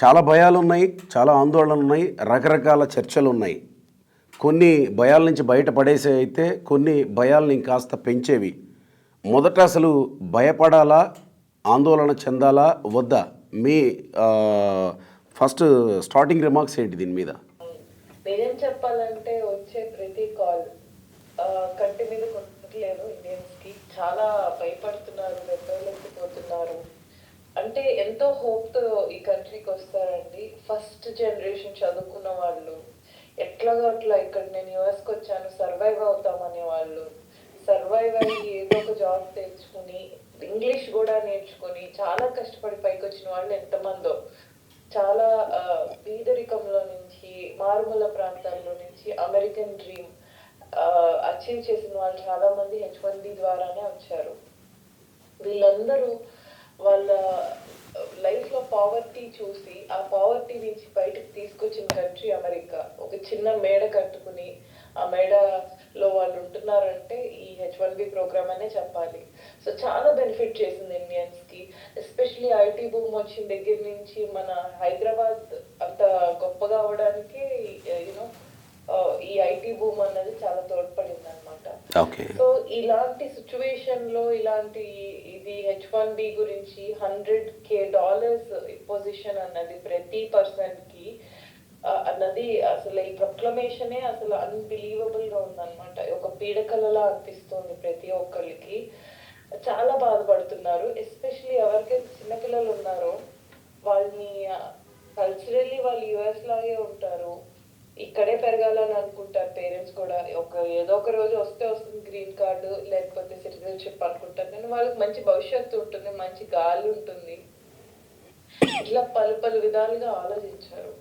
చాలా భయాలు ఉన్నాయి చాలా ఆందోళనలు ఉన్నాయి రకరకాల చర్చలు ఉన్నాయి కొన్ని భయాల నుంచి బయటపడేసే అయితే కొన్ని భయాల్ని కాస్త పెంచేవి. మొదట అసలు భయపడాలా ఆందోళన చెందాలా వద్దా? మీ ఫస్ట్ స్టార్టింగ్ రిమార్క్స్ ఏంటి దీని మీద? నిజం చెప్పాలంటే వచ్చే ప్రతి కాల్ కంటి మీద కొట్టలేదు చాలా భయపడుతుంది ఎంతో హోప్తో ఈ కంట్రీకి వస్తారండి. ఫస్ట్ జనరేషన్ చదువుకున్న వాళ్ళు. ఎట్లాగో అట్లా ఇక్కడ నేను యుఎస్కి వచ్చాను సర్వైవ్ అవుతామనే వాళ్ళు. సర్వైవ్ అయ్యి ఏదో ఒక జాబ్ తెచ్చుకుని ఇంగ్లీష్ కూడా నేర్చుకుని చాలా కష్టపడి పైకి వచ్చిన వాళ్ళు ఎంతమందో. చాలా పేదరికంలో నుంచి మారుమూల ప్రాంతాల్లో నుంచి అమెరికన్ డ్రీమ్ అచీవ్ చేసిన వాళ్ళు చాలా మంది హెచ్ వన్ బి ద్వారానే వచ్చారు. వీళ్ళందరూ వాళ్ళ లైఫ్లో పావర్టీ చూసి ఆ పావర్టీ నుంచి బయటకు తీసుకొచ్చిన కంట్రీ అమెరికా. ఒక చిన్న మేడ కట్టుకుని ఆ మేడలో వాళ్ళు ఉంటున్నారంటే ఈ హెచ్ వన్ బి ప్రోగ్రామ్ అనే చెప్పాలి. సో చాలా బెనిఫిట్ చేసింది ఇండియన్స్కి. ఎస్పెషలీ ఐటీ బూమ్ వచ్చిన దగ్గర నుంచి మన హైదరాబాద్ అంత గొప్పగా అవడానికి యూనో ఈ ఐటీ బూమ్ అన్నది చాలా తోడ్పడింది. సో ఇలాంటి సిచ్యువేషన్లో ఇలాంటి ఇది హెచ్ వన్ బి గురించి హండ్రెడ్ కే డాలర్స్ పొజిషన్ అన్నది ప్రతి పర్సన్కి అన్నది అసలు ఈ ప్రొక్లమేషనే అసలు అన్బిలీవబుల్గా ఉందన్నమాట. ఒక పీడకలలా అనిపిస్తుంది ప్రతి ఒక్కరికి చాలా బాధపడుతున్నారు. ఎస్పెషలీ ఎవరికైతే చిన్నపిల్లలు ఉన్నారో వాళ్ళని కల్చరల్లీ వాళ్ళు యుఎస్ లాగే ఉంటారు. ఇక్కడే పెరగాలని అనుకుంటారు పేరెంట్స్ కూడా. ఒక ఏదో ఒక రోజు వస్తే వస్తుంది గ్రీన్ కార్డు లేకపోతే సిటిజన్షిప్ అనుకుంటారు. కానీ వాళ్ళకి మంచి భవిష్యత్తు ఉంటుంది మంచి గాలి ఉంటుంది. ఇట్లా పలు పలు విధాలుగా ఆలోచించారు.